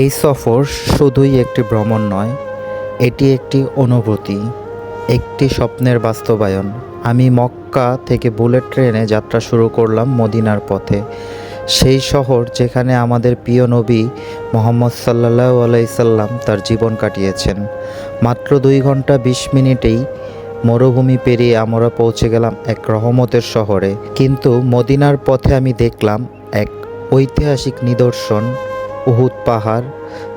এই সফর শুধুই একটি ভ্রমণ নয়, এটি একটি অনুভূতি, একটি স্বপ্নের বাস্তবায়ন। আমি মক্কা থেকে বুলেট ট্রেনে যাত্রা শুরু করলাম মদিনার পথে। সেই শহর যেখানে আমাদের প্রিয় নবী মোহাম্মদ সাল্লাহ আলাইসাল্লাম তার জীবন কাটিয়েছেন। মাত্র দুই ঘণ্টা বিশ মিনিটেই মরুভূমি পেরিয়ে আমরা পৌঁছে গেলাম এক রহমতের শহরে। কিন্তু মদিনার পথে আমি দেখলাম এক ঐতিহাসিক নিদর্শন উহুদ পাহাড়,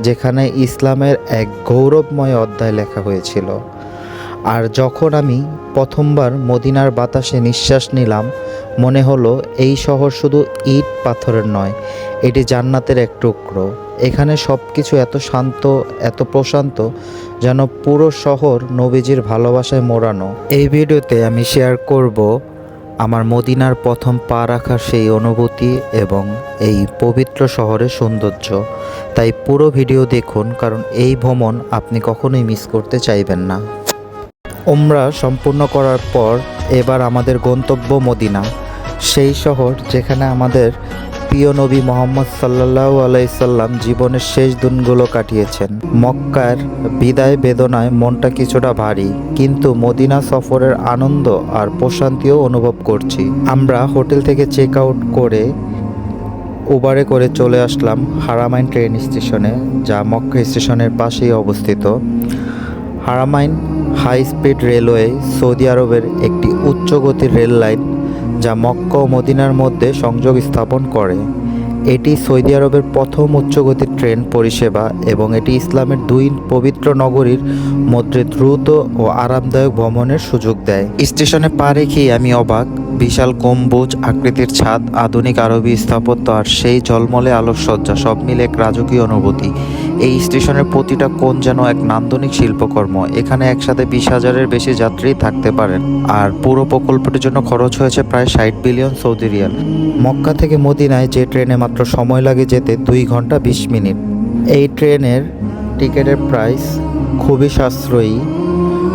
যেখানে ইসলামের এক গৌরবময় অধ্যায় লেখা হয়েছিল। আর যখন আমি প্রথমবার মদিনার বাতাসে নিঃশ্বাস নিলাম, মনে হলো এই শহর শুধু ইট পাথরের নয়, এটি জান্নাতের এক টুকরো। এখানে সব কিছু এত শান্ত, এত প্রশান্ত, যেন পুরো শহর নবীজির ভালোবাসায় মোড়ানো। এই ভিডিওতে আমি শেয়ার করব আমার মদিনার প্রথম পা রাখার সেই অনুভূতি এবং এই পবিত্র শহরের সৌন্দর্য। তাই পুরো ভিডিও দেখুন, কারণ এই ভ্রমণ আপনি কখনোই মিস করতে চাইবেন না। ওমরা সম্পূর্ণ করার পর এবার আমাদের গন্তব্য মদিনা। সেই শহর যেখানে আমাদের প্রিয় নবী মোহাম্মদ সাল্লাহ আলাইসাল্লাম জীবনের শেষ দিনগুলো কাটিয়েছেন। মক্কার বিদায় বেদনায় মনটা কিছুটা ভারী, কিন্তু মদিনা সফরের আনন্দ আর প্রশান্তিও অনুভব করছি। আমরা হোটেল থেকে চেক আউট করে উবারে করে চলে আসলাম হারামাইন ট্রেন স্টেশনে, যা মক্কা স্টেশনের পাশেই অবস্থিত। Haramain high speed railway Saudi আরবের একটি উচ্চ গতির রেল লাইন যা মক্কা ও মদিনার মধ্যে সংযোগ স্থাপন করে। এটি সৌদি আরবের প্রথম উচ্চগতির ট্রেন পরিষেবা এবং এটি ইসলামের দুই পবিত্র নগরীর মধ্যে দ্রুত ও আরামদায়ক ভ্রমণের সুযোগ দেয়। স্টেশনে পা রেখেই আমি অবাক, বিশাল গম্বুজ, আকৃতির ছাদ, আধুনিক আরবি স্থাপত্য আর সেই ঝলমলে আলোকসজ্জা সব মিলে এক রাজকীয় অনুভূতি। এই স্টেশনের প্রতিটা কোণ যেন এক নান্দনিক শিল্পকর্ম। এখানে একসাথে বিশ হাজারের বেশি যাত্রী থাকতে পারেন। আর পুরো প্রকল্পটির জন্য খরচ হয়েছে প্রায় ষাট বিলিয়ন সৌদি রিয়াল। মক্কা থেকে মদিনায় যে ট্রেনে মাত্র সময় লাগে যেতে দুই ঘণ্টা বিশ মিনিট। এই ট্রেনের টিকিটের প্রাইস খুবই সাশ্রয়ী।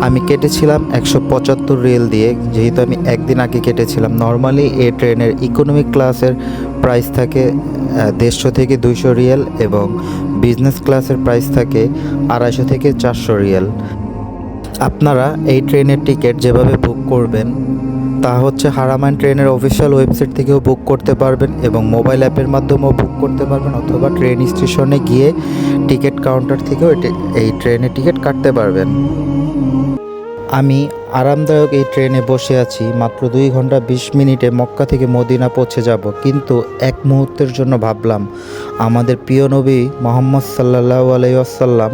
আমি কেটেছিলাম একশো পঁচাত্তর রেল দিয়ে, যেহেতু আমি একদিন আগে কেটেছিলাম। নর্মালি এই ট্রেনের ইকোনমিক ক্লাসের প্রাইস থাকে দেড়শো থেকে দুইশো রিয়েল এবং বিজনেস ক্লাসের প্রাইস থাকে আড়াইশো থেকে চারশো রিয়াল। আপনারা এই ট্রেনের টিকিট যেভাবে বুক করবেন, তা হচ্ছে হারামাইন ট্রেনের অফিসিয়াল ওয়েবসাইট থেকেও বুক করতে পারবেন এবং মোবাইল অ্যাপের মাধ্যমেও বুক করতে পারবেন অথবা ট্রেন স্টেশনে গিয়ে টিকিট কাউন্টার থেকেও এই ট্রেনের টিকিট কাটতে পারবেন। আমি আরামদায়ক এই ট্রেনে বসে আছি, মাত্র দুই ঘণ্টা বিশ মিনিটে মক্কা থেকে মদিনা পৌঁছে যাব। কিন্তু এক মুহূর্তের জন্য ভাবলাম, আমাদের প্রিয় নবী মোহাম্মদ সাল্লাহ আলাইসাল্লাম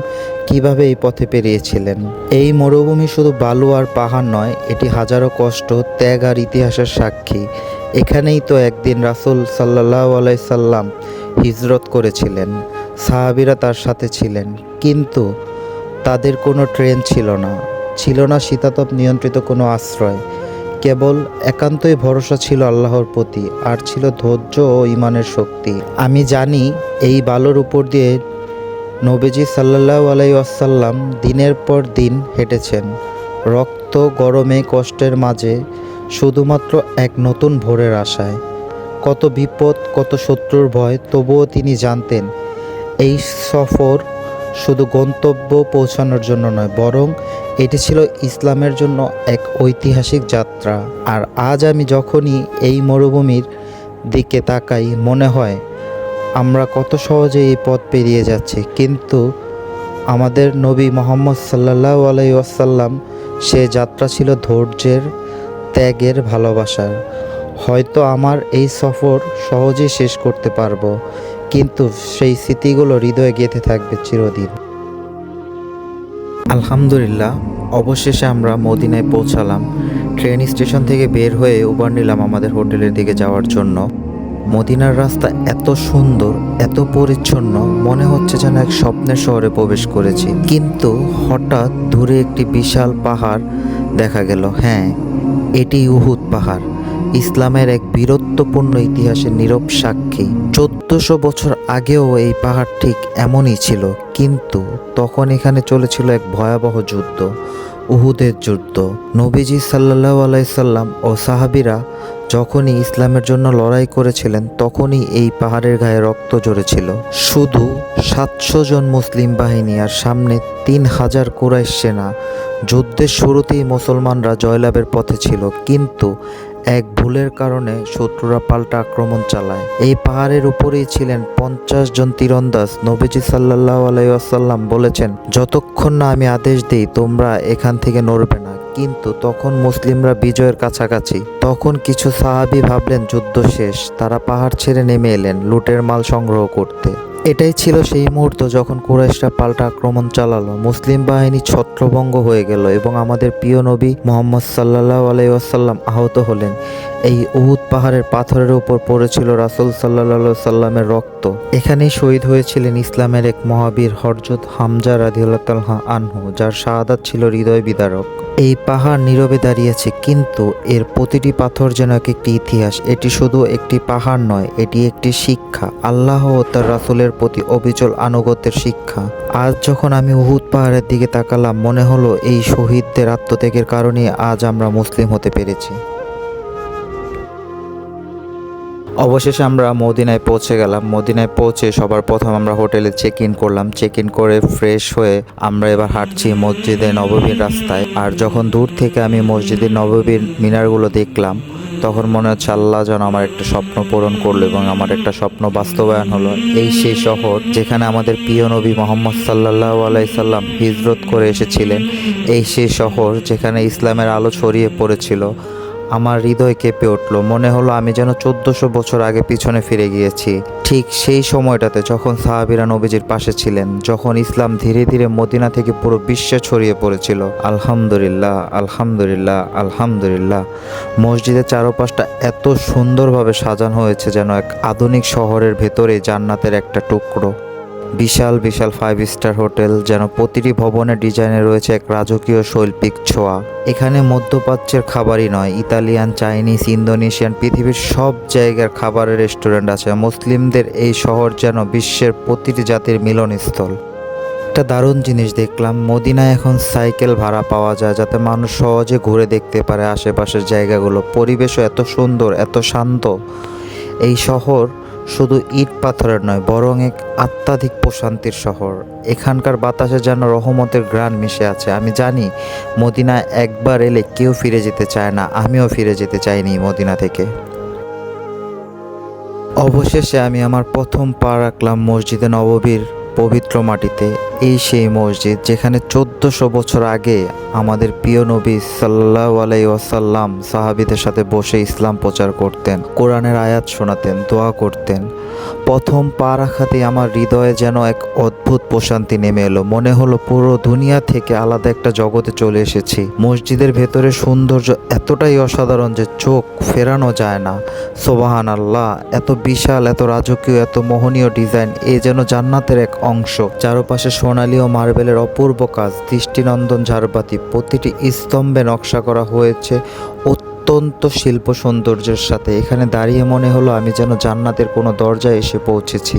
কীভাবে এই পথে পেরিয়েছিলেন? এই মরুভূমি শুধু বালু আর পাহাড় নয়, এটি হাজারো কষ্ট, ত্যাগ আর ইতিহাসের সাক্ষী। এখানেই তো একদিন রাসূল সাল্লাহ আলাইসাল্লাম হিজরত করেছিলেন, সাহাবিরা তার সাথে ছিলেন। কিন্তু তাদের কোনো ট্রেন ছিল না। ছিল না শীতাতপ নিয়ন্ত্রিত কোনো আশ্রয়। কেবল একান্তই ভরসা ছিল আল্লাহর প্রতি, আর ছিল ধৈর্য ও ইমানের শক্তি। আমি জানি এই বালুর উপর দিয়ে নবীজি সাল্লাহ আলাইসাল্লাম দিনের পর দিন হেঁটেছেন। রক্ত গরমে কষ্টের মাঝে শুধুমাত্র এক নতুন ভোরের আশায়। কত বিপদ, কত শত্রুর ভয়, তবুও তিনি জানতেন, এই সফর শুধু গন্তব্য পৌঁছানোর জন্য নয়, বরং এটি ছিল ইসলামের জন্য এক ঐতিহাসিক যাত্রা। আর আজ আমি যখনই এই মরুভূমির দিকে তাকাই, মনে হয় আমরা কত সহজে এই পথ পেরিয়ে যাচ্ছি। কিন্তু আমাদের নবী মোহাম্মদ সাল্লাহ আলাইসাল্লাম সে যাত্রা ছিল ধৈর্যের, ত্যাগের ভালোবাসার। হয়তো আমার এই সফর সহজেই শেষ করতে পারব। কিন্তু সেই স্মৃতিগুলো হৃদয়ে গেঁথে থাকবে চিরদিন। আলহামদুলিল্লাহ, অবশেষে আমরা মদিনায় পৌঁছালাম। ট্রেন স্টেশন থেকে বের হয়ে উবার নিলাম আমাদের হোটেলের দিকে যাওয়ার জন্য। মদিনার রাস্তা এত সুন্দর, এত পরিচ্ছন্ন, মনে হচ্ছে যেন এক স্বপ্নের শহরে প্রবেশ করেছি। কিন্তু হঠাৎ দূরে একটি বিশাল পাহাড় দেখা গেল। হ্যাঁ এটি উহুদ পাহাড়। ইসলামের এক বীরত্বপূর্ণ ইতিহাসের নীরব সাক্ষী। চোদ্দশো বছর আগেও এই পাহাড় ঠিক এমনই ছিল, কিন্তু তখন এখানে চলেছিল এক ভয়াবহ যুদ্ধ, উহুদের যুদ্ধ। নবীজি সাল্লাহ আলাইসাল্লাম ও সাহাবিরা যখনই ইসলামের জন্য লড়াই করেছিলেন, তখনই এই পাহাড়ের গায়ে রক্ত ঝরেছিল। শুধু সাতশো জন মুসলিম বাহিনী আর সামনে তিন হাজার কুরাইশ সেনা। যুদ্ধের শুরুতেই মুসলমানরা জয়লাভের পথে ছিল, কিন্তু এক ভুলের কারণে শত্রুরা পাল্টা আক্রমণ চালায়। এই পাহাড়ের উপরেই ছিলেন পঞ্চাশ জন তীরন্দাজ, নবীজি সাল্লাহ আলাইসাল্লাম বলেছেন, যতক্ষণ না আমি আদেশ দিই, তোমরা এখান থেকে নড়বে না। কিন্তু তখন মুসলিমরা বিজয়ের কাছাকাছি। তখন কিছু সাহাবি ভাবলেন, যুদ্ধ শেষ। তারা পাহাড় ছেড়ে নেমে এলেন, লুটের মাল সংগ্রহ করতে। এটাই ছিল সেই মুহূর্ত যখন কুরাইশরা পাল্টা আক্রমণ চালালো। মুসলিম বাহিনী ছত্রভঙ্গ হয়ে গেল এবং আমাদের প্রিয় নবী মোহাম্মদ সাল্লাহ আলাইসাল্লাম আহত হলেন। এই উহুদ পাহাড়ের পাথরের উপর পড়েছিল রাসুল সাল্লাহ সাল্লামের রক্ত। এখানেই শহীদ হয়েছিলেন ইসলামের এক মহাবীর হরজত হামজা রাদিউল্লাহ আনহু, যার শাহাদাত ছিল হৃদয় বিদারক। এই পাহাড় নীরবে দাঁড়িয়েছে, কিন্তু এর প্রতিটি পাথর যেন এক একটি ইতিহাস। এটি শুধু একটি পাহাড় নয়, এটি একটি শিক্ষা। আল্লাহ ও তার রাসুলের প্রতি অবিচল আনুগত্যের শিক্ষা। আজ যখন আমি উহুদ পাহাড়ের দিকে তাকালাম, মনে হলো এই শহীদদের আত্মত্যাগের কারণে আজ আমরা মুসলিম হতে পেরেছি। অবশেষে আমরা মদিনায় পৌঁছে গেলাম। মদিনায় পৌঁছে সবার প্রথম আমরা হোটেলে চেক ইন করলাম। চেক ইন করে ফ্রেশ হয়ে আমরা এবার হাঁটছি মসজিদে নববীর রাস্তায়। আর যখন দূর থেকে আমি মসজিদে নববীর মিনারগুলো দেখলাম, তখন মনে হচ্ছে আল্লাহ যেন আমার একটা স্বপ্ন পূরণ করল এবং আমার একটা স্বপ্ন বাস্তবায়ন হলো। এই সেই শহর যেখানে আমাদের প্রিয় নবী মোহাম্মদ সাল্লাহ আলাইসাল্লাম হিজরত করে এসেছিলেন, এই সেই শহর যেখানে ইসলামের আলো ছড়িয়ে পড়েছিল। আমার হৃদয় কেঁপে উঠল। মনে হলো আমি যেন চোদ্দশো বছর আগে পিছনে ফিরে গিয়েছি। ঠিক সেই সময়টাতে যখন সাহাবিরা নবীজির পাশে ছিলেন, যখন ইসলাম ধীরে ধীরে মদিনা থেকে পুরো বিশ্বে ছড়িয়ে পড়েছিল। আলহামদুলিল্লাহ আলহামদুলিল্লাহ আলহামদুলিল্লাহ। মসজিদের চারপাশটা এত সুন্দরভাবে সাজানো হয়েছে যেন এক আধুনিক শহরের ভেতরে জান্নাতের একটা টুকরো। বিশাল বিশাল ফাইভ স্টার হোটেল যেন প্রতিটি ভবনের ডিজাইনে রয়েছে এক রাজকীয় শৈল্পিক ছোঁয়া। এখানে মধ্যপ্রাচ্যের খাবারই নয়, ইতালিয়ান, চাইনিজ, ইন্দোনেশিয়ান, পৃথিবীর সব জায়গার খাবারের রেস্টুরেন্ট আছে। মুসলিমদের এই শহর যেন বিশ্বের প্রতিটি জাতির মিলনস্থল। একটা দারুণ জিনিস দেখলাম, মদিনায় এখন সাইকেল ভাড়া পাওয়া যায় যাতে মানুষ সহজে ঘুরে দেখতে পারে আশেপাশের জায়গাগুলো। পরিবেশও এত সুন্দর, এত শান্ত। এই শহর শুধু ইট পাথরের নয়, বরং এক আত্মাধিক প্রশান্তির শহর। এখানকার বাতাসে যেন রহমতের গ্রাণ মিশে আছে। আমি জানি মদিনা একবার এলে কেউ ফিরে যেতে চায় না। আমিও ফিরে যেতে চাইনি মদিনা থেকে। অবশেষে আমি আমার প্রথম পা রাখলাম মসজিদে নববীর পবিত্র মাটিতে, এই সেই মসজিদ যেখানে চোদ্দশো বছর আগে আমাদের প্রিয় নবী সাল্লাহ আলাই সাহাবিদের সাথে বসে ইসলাম প্রচার করতেন, কোরআনের আয়াত শোনাতেন, দোয়া করতেন। প্রথম পা রাখাতে আমার হৃদয়ে যেন এক অদ্ভুত প্রশান্তি নেমে এলো। মনে হলো পুরো দুনিয়া থেকে আলাদা একটা জগতে চলে এসেছি। মসজিদের ভেতরে সৌন্দর্য এতটাই অসাধারণ যে চোখ ফেরানো যায় না। সোবাহান আল্লাহ এত বিশাল, এত রাজকীয়, এত মোহনীয় ডিজাইন, এ যেন জান্নাতের এক অংশ। চারপাশে সোনালি ও মার্বেলের অপূর্ব কাজ। দৃষ্টিনন্দন ঝাড়বাতি। প্রতিটি স্তম্ভে নকশা করা হয়েছে অত্যন্ত শিল্প সৌন্দর্যের সাথে। এখানে দাঁড়িয়ে মনে হলো আমি যেন জান্নাতের কোনো দরজায় এসে পৌঁছেছি।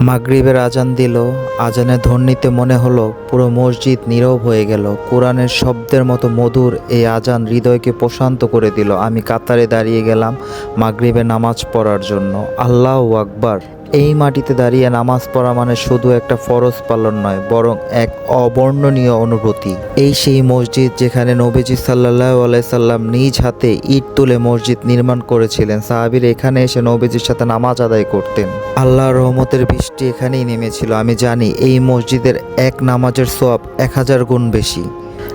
মাগরিবের আজান দিল। আজানের ধ্বনিতে মনে হলো, পুরো মসজিদ নীরব হয়ে গেল। কোরআনের শব্দের মতো মধুর এই আজান হৃদয়কে প্রশান্ত করে দিল। আমি কাতারে দাঁড়িয়ে গেলাম মাগরিবে নামাজ পড়ার জন্য। আল্লাহ আকবার। এই মাটিতে দাঁড়িয়ে নামাজ পড়া মানে শুধু একটা ফরজ পালন নয়, বরং এক অবর্ণনীয় অনুভূতি। এই সেই মসজিদ যেখানে নবীজি সাল্লাহ সাল্লাম নিজ হাতে ইট তুলে মসজিদ নির্মাণ করেছিলেন। সাহাবির এখানে এসে নবীজির সাথে নামাজ আদায় করতেন। আল্লাহ রহমতের বৃষ্টি এখানেই নেমেছিল। আমি জানি এই মসজিদের এক নামাজের সোয়াব এক হাজার গুণ বেশি।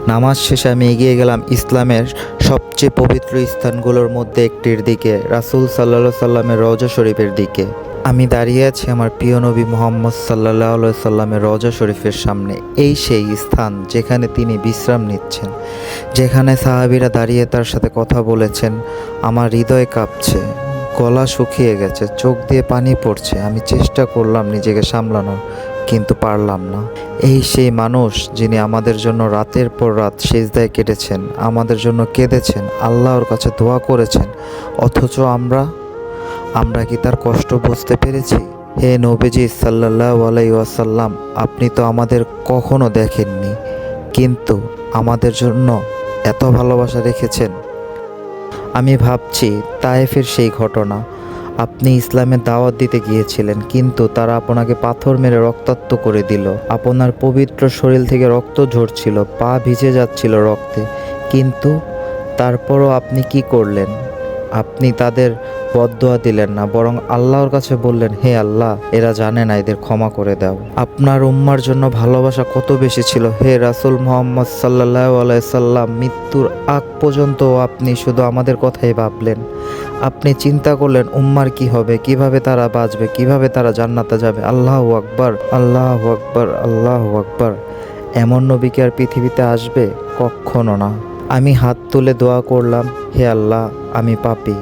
নামাজ শেষে আমি এগিয়ে গেলাম ইসলামের সবচেয়ে পবিত্র স্থানগুলোর মধ্যে একটির দিকে, রাসূল সাল্লাহ সাল্লামের রওজা শরীফের দিকে। আমি দাঁড়িয়ে আছি আমার প্রিয় নবী মোহাম্মদ সাল্লাহ সাল্লামের রজা শরীফের সামনে, এই সেই স্থান যেখানে তিনি বিশ্রাম নিচ্ছেন, যেখানে সাহাবিরা দাঁড়িয়ে তার সাথে কথা বলেছেন, আমার হৃদয় কাঁপছে, গলা শুকিয়ে গেছে, চোখ দিয়ে পানি পড়ছে, আমি চেষ্টা করলাম নিজেকে সামলানোর, কিন্তু পারলাম না। এই সেই মানুষ যিনি আমাদের জন্য রাতের পর রাত সেজদায় কেটেছেন, আমাদের জন্য কেঁদেছেন, আল্লাহর কাছে দোয়া করেছেন, অথচ আমরা আমরা কি তার কষ্ট বুঝতে পেরেছি? হে নবীজি সাল্লাহ আলাইসাল্লাম আপনি তো আমাদের কখনো দেখেননি, কিন্তু আমাদের জন্য এত ভালোবাসা রেখেছেন। আমি ভাবছি তায়েফের সেই ঘটনা। আপনি ইসলামের দাওয়াত দিতে গিয়েছিলেন, কিন্তু তারা আপনাকে পাথর মেরে রক্তাক্ত করে দিল। আপনার পবিত্র শরীর থেকে রক্ত ঝরছিল, পা ভিজে যাচ্ছিল রক্তে। কিন্তু তারপরও আপনি কি করলেন? আপনি তাদের বদদোয়া দিলেন না, বরং আল্লাহর কাছে বললেন, হে আল্লাহ, এরা জানে না, এদের ক্ষমা করে দাও। আপনার উম্মার জন্য ভালোবাসা কত বেশি ছিল? হে রাসুল মোহাম্মদ সাল্লাহ আলাইসাল্লাম মৃত্যুর আগ পর্যন্ত আপনি শুধু আমাদের কথাই ভাবলেন। আপনি চিন্তা করলেন, উম্মার কি হবে? কীভাবে তারা বাঁচবে? কীভাবে তারা জান্নাতে যাবে? আল্লাহ আকবর আল্লাহ আকবর আল্লাহ আকবর। এমন নবী কি আর পৃথিবীতে আসবে? কখনো না। আমি হাত তুলে দোয়া করলাম হে আল্লাহ আমি পাপি।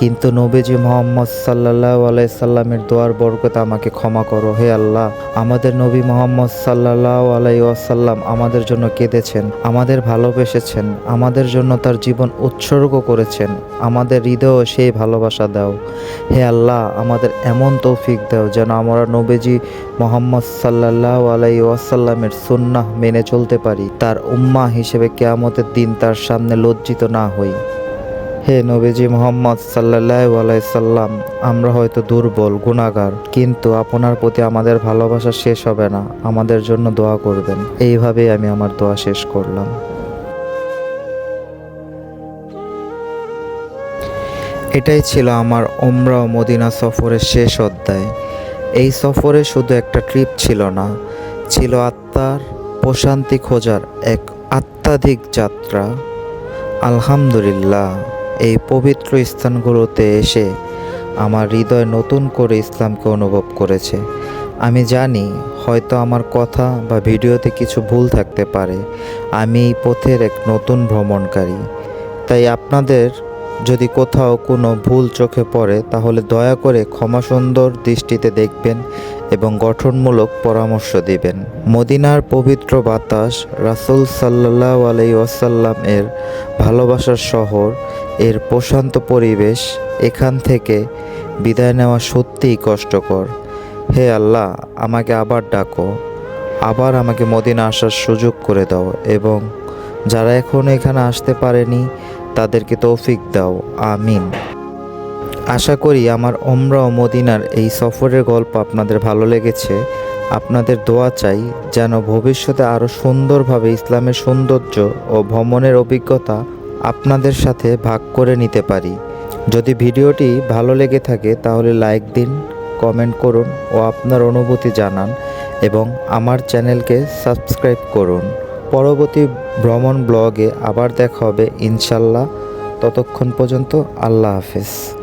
কিন্তু নবীজি মোহাম্মদ সাল্লাহ আলাইসাল্লামের দোয়ার বরকত আমাকে ক্ষমা করো, হে আল্লাহ। আমাদের নবী মোহাম্মদ সাল্লাহ আলাই ওয়াসাল্লাম আমাদের জন্য কেঁদেছেন, আমাদের ভালোবেসেছেন, আমাদের জন্য তার জীবন উৎসর্গ করেছেন। আমাদের হৃদয় সেই ভালোবাসা দাও। হে আল্লাহ, আমাদের এমন তৌফিক দাও যেন আমরা নবীজি মোহাম্মদ সাল্লাহ আলাই ওয়াসাল্লামের সুন্নাহ মেনে চলতে পারি, তার উম্মা হিসেবে কেয়ামতের দিন তার সামনে লজ্জিত না হই। হে নবীজি মোহাম্মদ সাল্লাহ আলাইসাল্লাম আমরা হয়তো দুর্বল গুণাগার কিন্তু আপনার প্রতি আমাদের ভালোবাসা শেষ হবে না। আমাদের জন্য দোয়া করবেন। এইভাবেই আমি আমার দোয়া শেষ করলাম। এটাই ছিল আমার ওমরা ও মদিনা সফরের শেষ অধ্যায়। এই সফরে শুধু একটা ট্রিপ ছিল না, ছিল আত্মার প্রশান্তি খোঁজার এক আত্মাধিক যাত্রা। আলহামদুলিল্লাহ। এই পবিত্র স্থানগুলোতে এসে আমার হৃদয় নতুন করে ইসলামকে অনুভব করেছে। আমি জানি হয়তো আমার কথা বা ভিডিওতে কিছু ভুল থাকতে পারে। আমি এই পথের এক নতুন ভ্রমণকারী। তাই আপনাদের যদি কোথাও কোনো ভুল চোখে পড়ে, তাহলে দয়া করে ক্ষমা সুন্দর দৃষ্টিতে দেখবেন এবং গঠনমূলক পরামর্শ দিবেন। মদিনার পবিত্র বাতাস রাসুল সাল্লাহ আলাই ওয়াসাল্লাম এর ভালোবাসার শহর এর প্রশান্ত পরিবেশ এখান থেকে বিদায় নেওয়া সত্যিই কষ্টকর। হে আল্লাহ, আমাকে আবার ডাকো। আবার আমাকে মদিনা আসার সুযোগ করে দাও এবং যারা এখনও এখানে আসতে পারেনি, তাদেরকে তৌফিক দাও। আমিন। আশা করি আমার ওমরা ও মদিনার এই সফরের গল্প আপনাদের ভালো লেগেছে। আপনাদের দোয়া চাই যেন ভবিষ্যতে আরও সুন্দরভাবে ইসলামের সৌন্দর্য ও ভ্রমণের অভিজ্ঞতা আপনাদের সাথে ভাগ করে নিতে পারি। যদি ভিডিওটি ভালো লেগে থাকে, তাহলে লাইক দিন, কমেন্ট করুন ও আপনার অনুভূতি জানান এবং আমার চ্যানেলকে সাবস্ক্রাইব করুন। পরবর্তী ভ্রমণ ব্লগে আবার দেখা হবে ইনশাল্লাহ। ততক্ষণ পর্যন্ত আল্লাহ হাফেজ।